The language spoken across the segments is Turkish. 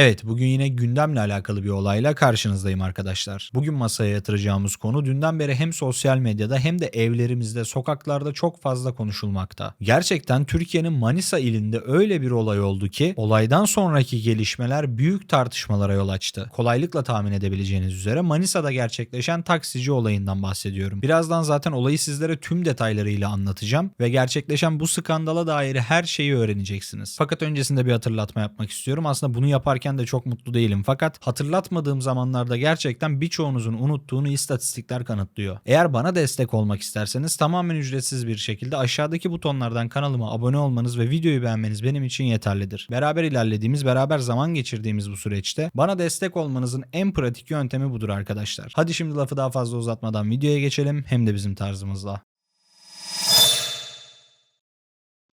Evet, bugün yine gündemle alakalı bir olayla karşınızdayım arkadaşlar. Bugün masaya yatıracağımız konu dünden beri hem sosyal medyada hem de evlerimizde, sokaklarda çok fazla konuşulmakta. Gerçekten Türkiye'nin Manisa ilinde öyle bir olay oldu ki olaydan sonraki gelişmeler büyük tartışmalara yol açtı. Kolaylıkla tahmin edebileceğiniz üzere Manisa'da gerçekleşen taksici olayından bahsediyorum. Birazdan zaten olayı sizlere tüm detaylarıyla anlatacağım ve gerçekleşen bu skandala dair her şeyi öğreneceksiniz. Fakat öncesinde bir hatırlatma yapmak istiyorum. Aslında bunu yaparken de çok mutlu değilim. Fakat hatırlatmadığım zamanlarda gerçekten birçoğunuzun unuttuğunu istatistikler kanıtlıyor. Eğer bana destek olmak isterseniz tamamen ücretsiz bir şekilde aşağıdaki butonlardan kanalıma abone olmanız ve videoyu beğenmeniz benim için yeterlidir. Beraber ilerlediğimiz, beraber zaman geçirdiğimiz bu süreçte bana destek olmanızın en pratik yöntemi budur arkadaşlar. Hadi şimdi lafı daha fazla uzatmadan videoya geçelim hem de bizim tarzımızla.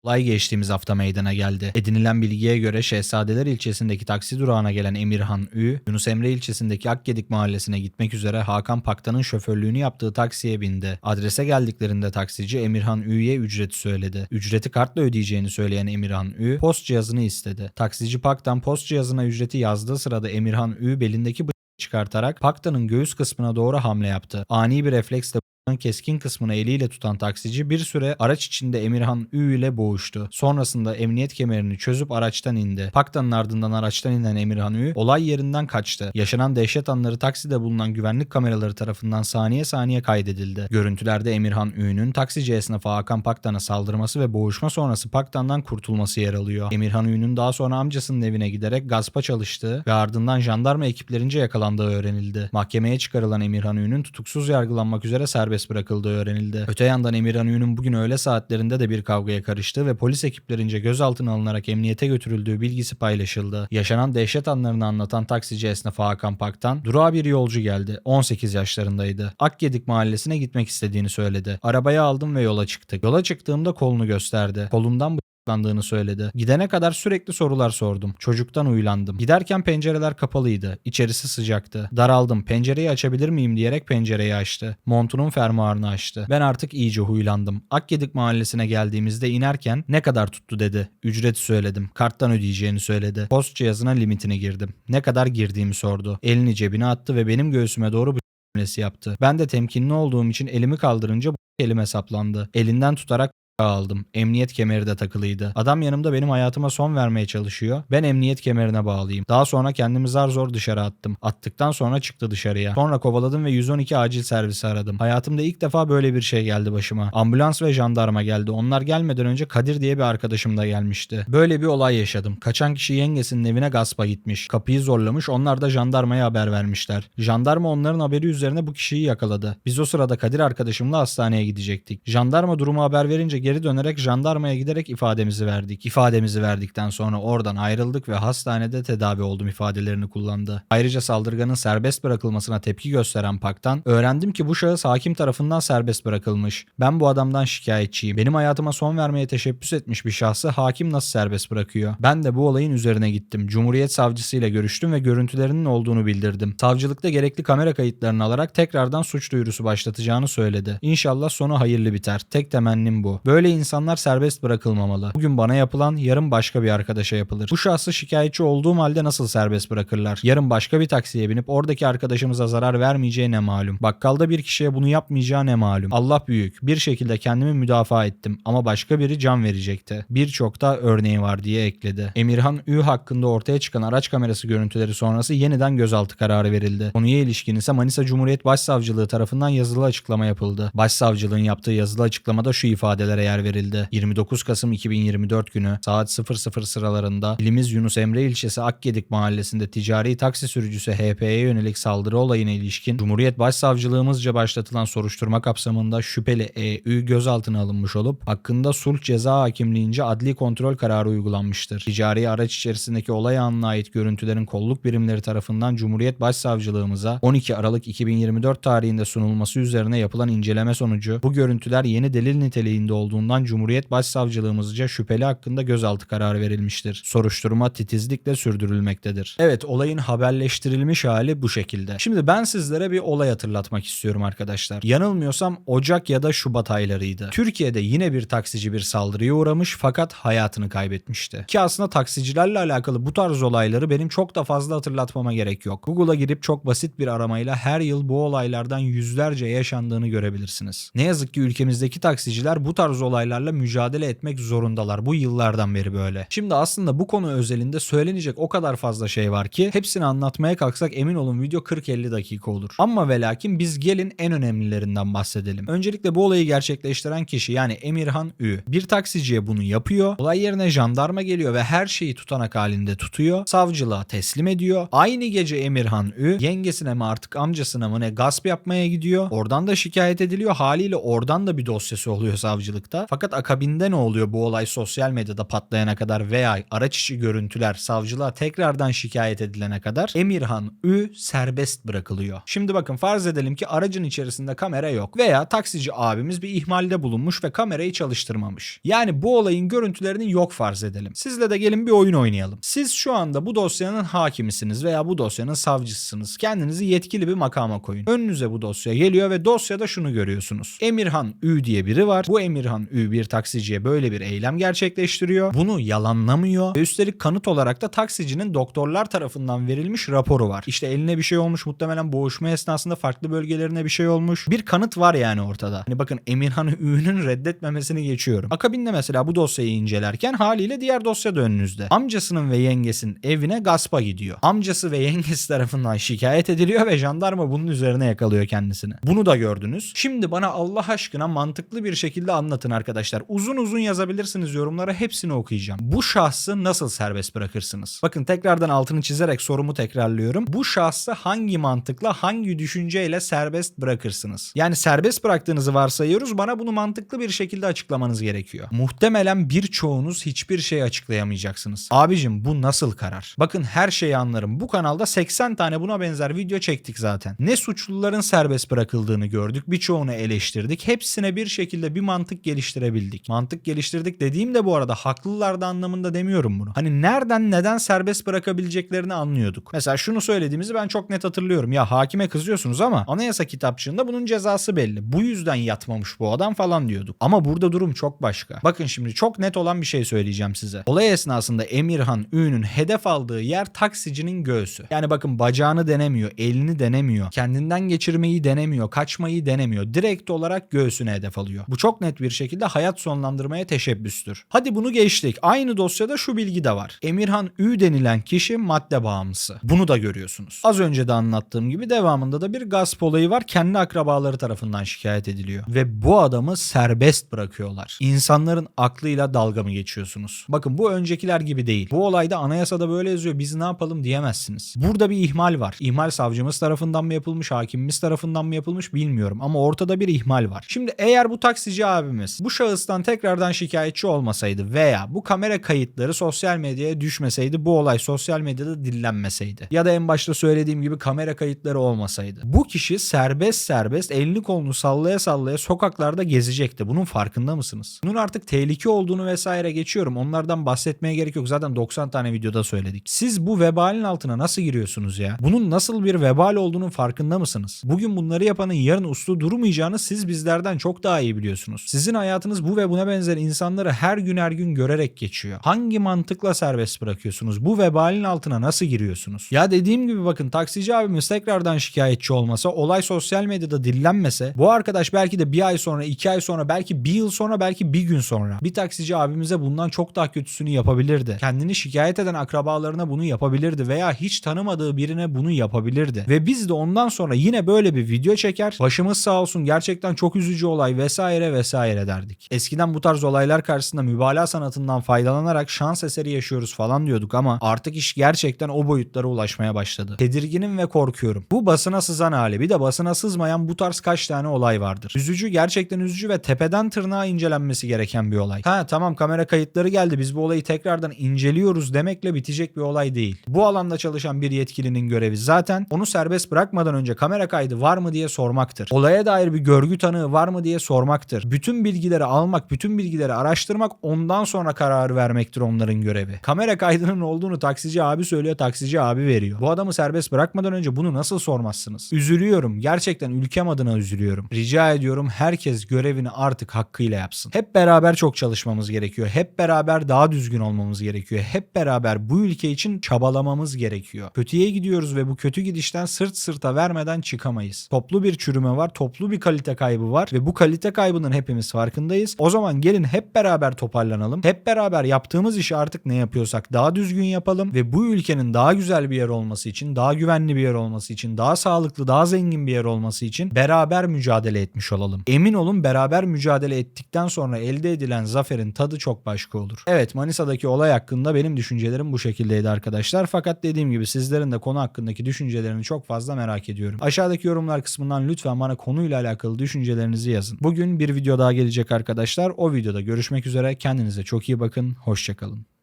Olay geçtiğimiz hafta meydana geldi. Edinilen bilgiye göre Şehzadeler ilçesindeki taksi durağına gelen Emirhan Ü, Yunus Emre ilçesindeki Akgedik mahallesine gitmek üzere Hakan Paktan'ın şoförlüğünü yaptığı taksiye bindi. Adrese geldiklerinde taksici Emirhan Ü'ye ücreti söyledi. Ücreti kartla ödeyeceğini söyleyen Emirhan Ü, post cihazını istedi. Taksici Paktan post cihazına ücreti yazdığı sırada Emirhan Ü belindeki çıkartarak Paktan'ın göğüs kısmına doğru hamle yaptı. Ani bir refleksle keskin kısmını eliyle tutan taksici bir süre araç içinde Emirhan Ü ile boğuştu. Sonrasında emniyet kemerini çözüp araçtan indi. Paktanın ardından araçtan inen Emirhan Ü olay yerinden kaçtı. Yaşanan dehşet anları takside bulunan güvenlik kameraları tarafından saniye saniye kaydedildi. Görüntülerde Emirhan Ü'nün taksici esnafı Hakan Paktan'a saldırması ve boğuşma sonrası Paktan'dan kurtulması yer alıyor. Emirhan Ü'nün daha sonra amcasının evine giderek gaspa çalıştığı ve ardından jandarma ekiplerince yakalandığı öğrenildi. Mahkemeye çıkarılan Emirhan Ü'nün tutuksuz yargılanmak üzere serbest serbest bırakıldığı öğrenildi. Öte yandan Emirhan Ün'ün bugün öğle saatlerinde de bir kavgaya karıştığı ve polis ekiplerince gözaltına alınarak emniyete götürüldüğü bilgisi paylaşıldı. Yaşanan dehşet anlarını anlatan taksici esnafı Hakan Pak'tan durağa bir yolcu geldi. 18 yaşlarındaydı. Akgedik mahallesine gitmek istediğini söyledi. Arabayı aldım ve yola çıktık. Yola çıktığımda kolunu gösterdi. Kolumdan saklandığını söyledi. Gidene kadar sürekli sorular sordum. Çocuktan uylandım. Giderken pencereler kapalıydı. İçerisi sıcaktı. Daraldım. Pencereyi açabilir miyim diyerek pencereyi açtı. Montunun fermuarını açtı. Ben artık iyice huylandım. Akgedik mahallesine geldiğimizde inerken ne kadar tuttu dedi. Ücreti söyledim. Karttan ödeyeceğini söyledi. Post cihazına limitini girdim. Ne kadar girdiğimi sordu. Elini cebine attı ve benim göğsüme doğru hamlesi yaptı. Ben de temkinli olduğum için elimi kaldırınca bu elime saplandı. Elinden tutarak aldım. Emniyet kemeri de takılıydı. Adam yanımda benim hayatıma son vermeye çalışıyor. Ben emniyet kemerine bağlıyım. Daha sonra kendimi zar zor dışarı attım. Attıktan sonra çıktı dışarıya. Sonra kovaladım ve 112 acil servisi aradım. Hayatımda ilk defa böyle bir şey geldi başıma. Ambulans ve jandarma geldi. Onlar gelmeden önce Kadir diye bir arkadaşım da gelmişti. Böyle bir olay yaşadım. Kaçan kişi yengesinin evine gaspa gitmiş. Kapıyı zorlamış. Onlar da jandarmaya haber vermişler. Jandarma onların haberi üzerine bu kişiyi yakaladı. Biz o sırada Kadir arkadaşımla hastaneye gidecektik. Jandarma durumu haber verince geri dönerek jandarmaya giderek ifademizi verdik. İfademizi verdikten sonra oradan ayrıldık ve hastanede tedavi oldum ifadelerini kullandı. Ayrıca saldırganın serbest bırakılmasına tepki gösteren Pak'tan öğrendim ki bu şahıs hakim tarafından serbest bırakılmış. Ben bu adamdan şikayetçiyim. Benim hayatıma son vermeye teşebbüs etmiş bir şahsı hakim nasıl serbest bırakıyor? Ben de bu olayın üzerine gittim. Cumhuriyet savcısıyla görüştüm ve görüntülerinin olduğunu bildirdim. Savcılıkta gerekli kamera kayıtlarını alarak tekrardan suç duyurusu başlatacağını söyledi. İnşallah sonu hayırlı biter. Tek temennim bu. Böyle insanlar serbest bırakılmamalı. Bugün bana yapılan yarın başka bir arkadaşa yapılır. Bu şahsı şikayetçi olduğum halde nasıl serbest bırakırlar? Yarın başka bir taksiye binip oradaki arkadaşımıza zarar vermeyeceği ne malum. Bakkalda bir kişiye bunu yapmayacağı ne malum. Allah büyük. Bir şekilde kendimi müdafaa ettim ama başka biri can verecekti. Birçok da örneği var diye ekledi. Emirhan Ü hakkında ortaya çıkan araç kamerası görüntüleri sonrası yeniden gözaltı kararı verildi. Konuya ilişkin ise Manisa Cumhuriyet Başsavcılığı tarafından yazılı açıklama yapıldı. Başsavcılığın yaptığı yazılı açıklamada şu ifadelere yer verildi. 29 Kasım 2024 günü saat 00 sıralarında ilimiz Yunus Emre ilçesi Akgedik mahallesinde ticari taksi sürücüsü HP'ye yönelik saldırı olayına ilişkin Cumhuriyet Başsavcılığımızca başlatılan soruşturma kapsamında şüpheli EÜ gözaltına alınmış olup hakkında sulh ceza hakimliğince adli kontrol kararı uygulanmıştır. Ticari araç içerisindeki olay anına ait görüntülerin kolluk birimleri tarafından Cumhuriyet Başsavcılığımıza 12 Aralık 2024 tarihinde sunulması üzerine yapılan inceleme sonucu bu görüntüler yeni delil niteliğinde olduğu olduğundan Cumhuriyet Başsavcılığımızca şüpheli hakkında gözaltı kararı verilmiştir. Soruşturma titizlikle sürdürülmektedir. Evet olayın haberleştirilmiş hali bu şekilde. Şimdi ben sizlere bir olay hatırlatmak istiyorum arkadaşlar. Yanılmıyorsam Ocak ya da Şubat aylarıydı. Türkiye'de yine bir taksici bir saldırıya uğramış fakat hayatını kaybetmişti. Ki aslında taksicilerle alakalı bu tarz olayları benim çok da fazla hatırlatmama gerek yok. Google'a girip çok basit bir aramayla her yıl bu olaylardan yüzlerce yaşandığını görebilirsiniz. Ne yazık ki ülkemizdeki taksiciler bu tarz olaylarla mücadele etmek zorundalar. Bu yıllardan beri böyle. Şimdi aslında bu konu özelinde söylenecek o kadar fazla şey var ki hepsini anlatmaya kalksak emin olun video 40-50 dakika olur. Ama ve lakin biz gelin en önemlilerinden bahsedelim. Öncelikle bu olayı gerçekleştiren kişi yani Emirhan Ü. Bir taksiciye bunu yapıyor. Olay yerine jandarma geliyor ve her şeyi tutanak halinde tutuyor. Savcılığa teslim ediyor. Aynı gece Emirhan Ü yengesine mi artık amcasına mı ne gasp yapmaya gidiyor. Oradan da şikayet ediliyor. Haliyle oradan da bir dosyası oluyor savcılıkta. Fakat akabinde ne oluyor bu olay sosyal medyada patlayana kadar veya araç içi görüntüler savcılığa tekrardan şikayet edilene kadar Emirhan Ü serbest bırakılıyor. Şimdi bakın farz edelim ki aracın içerisinde kamera yok veya taksici abimiz bir ihmalde bulunmuş ve kamerayı çalıştırmamış. Yani bu olayın görüntülerini yok farz edelim. Sizle de gelin bir oyun oynayalım. Siz şu anda bu dosyanın hakimisiniz veya bu dosyanın savcısısınız. Kendinizi yetkili bir makama koyun. Önünüze bu dosya geliyor ve dosyada şunu görüyorsunuz. Emirhan Ü diye biri var. Bu Emirhan Ü bir taksiciye böyle bir eylem gerçekleştiriyor. Bunu yalanlamıyor ve üstelik kanıt olarak da taksicinin doktorlar tarafından verilmiş raporu var. İşte eline bir şey olmuş muhtemelen boğuşma esnasında farklı bölgelerine bir şey olmuş. Bir kanıt var yani ortada. Hani bakın Emirhan Ü'nün reddetmemesini geçiyorum. Akabinde mesela bu dosyayı incelerken haliyle diğer dosya da önünüzde. Amcasının ve yengesinin evine gaspa gidiyor. Amcası ve yengesi tarafından şikayet ediliyor ve jandarma bunun üzerine yakalıyor kendisini. Bunu da gördünüz. Şimdi bana Allah aşkına mantıklı bir şekilde anlatın arkadaşlar. Uzun uzun yazabilirsiniz yorumlara hepsini okuyacağım. Bu şahsı nasıl serbest bırakırsınız? Bakın tekrardan altını çizerek sorumu tekrarlıyorum. Bu şahsı hangi mantıkla hangi düşünceyle serbest bırakırsınız? Yani serbest bıraktığınızı varsayıyoruz. Bana bunu mantıklı bir şekilde açıklamanız gerekiyor. Muhtemelen birçoğunuz hiçbir şey açıklayamayacaksınız. Abicim bu nasıl karar? Bakın her şeyi anlarım. Bu kanalda 80 tane buna benzer video çektik zaten. Ne suçluların serbest bırakıldığını gördük. Birçoğunu eleştirdik. Hepsine bir şekilde bir mantık geliştirebildik. Mantık geliştirdik dediğim de bu arada haklılar da anlamında demiyorum bunu. Hani nereden neden serbest bırakabileceklerini anlıyorduk. Mesela şunu söylediğimizi ben çok net hatırlıyorum. Ya hakime kızıyorsunuz ama anayasa kitapçığında bunun cezası belli. Bu yüzden yatmamış bu adam falan diyorduk. Ama burada durum çok başka. Bakın şimdi çok net olan bir şey söyleyeceğim size. Olay esnasında Emirhan Ün'ün hedef aldığı yer taksicinin göğsü. Yani bakın bacağını denemiyor, elini denemiyor, kendinden geçirmeyi denemiyor, kaçmayı denemiyor. Direkt olarak göğsüne hedef alıyor. Bu çok net bir şekilde hayat sonlandırmaya teşebbüstür. Hadi bunu geçtik. Aynı dosyada şu bilgi de var. Emirhan Ü denilen kişi madde bağımlısı. Bunu da görüyorsunuz. Az önce de anlattığım gibi devamında da bir gasp olayı var. Kendi akrabaları tarafından şikayet ediliyor. Ve bu adamı serbest bırakıyorlar. İnsanların aklıyla dalga mı geçiyorsunuz? Bakın bu öncekiler gibi değil. Bu olayda anayasada böyle yazıyor. Biz ne yapalım diyemezsiniz. Burada bir ihmal var. İhmal savcımız tarafından mı yapılmış, hakimimiz tarafından mı yapılmış bilmiyorum. Ama ortada bir ihmal var. Şimdi eğer bu taksici abimiz bu şahıstan tekrardan şikayetçi olmasaydı veya bu kamera kayıtları sosyal medyaya düşmeseydi bu olay sosyal medyada dillenmeseydi ya da en başta söylediğim gibi kamera kayıtları olmasaydı bu kişi serbest serbest elini kolunu sallaya sallaya sokaklarda gezecekti. Bunun farkında mısınız? Bunun artık tehlike olduğunu vesaire geçiyorum. Onlardan bahsetmeye gerek yok. Zaten 90 tane videoda söyledik. Siz bu vebalin altına nasıl giriyorsunuz ya? Bunun nasıl bir vebal olduğunun farkında mısınız? Bugün bunları yapanın yarın uslu durmayacağını siz bizlerden çok daha iyi biliyorsunuz. Sizin hayatınız bu ve buna benzer insanları her gün her gün görerek geçiyor. Hangi mantıkla serbest bırakıyorsunuz? Bu vebalin altına nasıl giriyorsunuz? Ya dediğim gibi bakın taksici abimiz tekrardan şikayetçi olmasa, olay sosyal medyada dillenmese, bu arkadaş belki de bir ay sonra, iki ay sonra, belki bir yıl sonra, belki bir gün sonra bir taksici abimize bundan çok daha kötüsünü yapabilirdi. Kendini şikayet eden akrabalarına bunu yapabilirdi veya hiç tanımadığı birine bunu yapabilirdi. Ve biz de ondan sonra yine böyle bir video çeker, başımız sağ olsun gerçekten çok üzücü olay vesaire vesaire derdik. Eskiden bu tarz olaylar karşısında mübalağa sanatından faydalanarak şans eseri yaşıyoruz falan diyorduk ama artık iş gerçekten o boyutlara ulaşmaya başladı. Tedirginim ve korkuyorum. Bu basına sızan hali bir de basına sızmayan bu tarz kaç tane olay vardır. Üzücü gerçekten üzücü ve tepeden tırnağa incelenmesi gereken bir olay. Ha tamam kamera kayıtları geldi biz bu olayı tekrardan inceliyoruz demekle bitecek bir olay değil. Bu alanda çalışan bir yetkilinin görevi zaten onu serbest bırakmadan önce kamera kaydı var mı diye sormaktır. Olaya dair bir görgü tanığı var mı diye sormaktır. Bütün bilgi bilgileri almak, bütün bilgileri araştırmak ondan sonra karar vermektir onların görevi. Kamera kaydının olduğunu taksici abi söylüyor, taksici abi veriyor. Bu adamı serbest bırakmadan önce bunu nasıl sormazsınız? Üzülüyorum. Gerçekten ülkem adına üzülüyorum. Rica ediyorum herkes görevini artık hakkıyla yapsın. Hep beraber çok çalışmamız gerekiyor. Hep beraber daha düzgün olmamız gerekiyor. Hep beraber bu ülke için çabalamamız gerekiyor. Kötüye gidiyoruz ve bu kötü gidişten sırt sırta vermeden çıkamayız. Toplu bir çürüme var, toplu bir kalite kaybı var ve bu kalite kaybının hepimiz farkındayız. O zaman gelin hep beraber toparlanalım. Hep beraber yaptığımız işi artık ne yapıyorsak daha düzgün yapalım ve bu ülkenin daha güzel bir yer olması için, daha güvenli bir yer olması için, daha sağlıklı, daha zengin bir yer olması için beraber mücadele etmiş olalım. Emin olun beraber mücadele ettikten sonra elde edilen zaferin tadı çok başka olur. Evet Manisa'daki olay hakkında benim düşüncelerim bu şekildeydi arkadaşlar. Fakat dediğim gibi sizlerin de konu hakkındaki düşüncelerini çok fazla merak ediyorum. Aşağıdaki yorumlar kısmından lütfen bana konuyla alakalı düşüncelerinizi yazın. Bugün bir video daha gelecek arkadaşlar. O videoda görüşmek üzere. Kendinize çok iyi bakın. Hoşçakalın.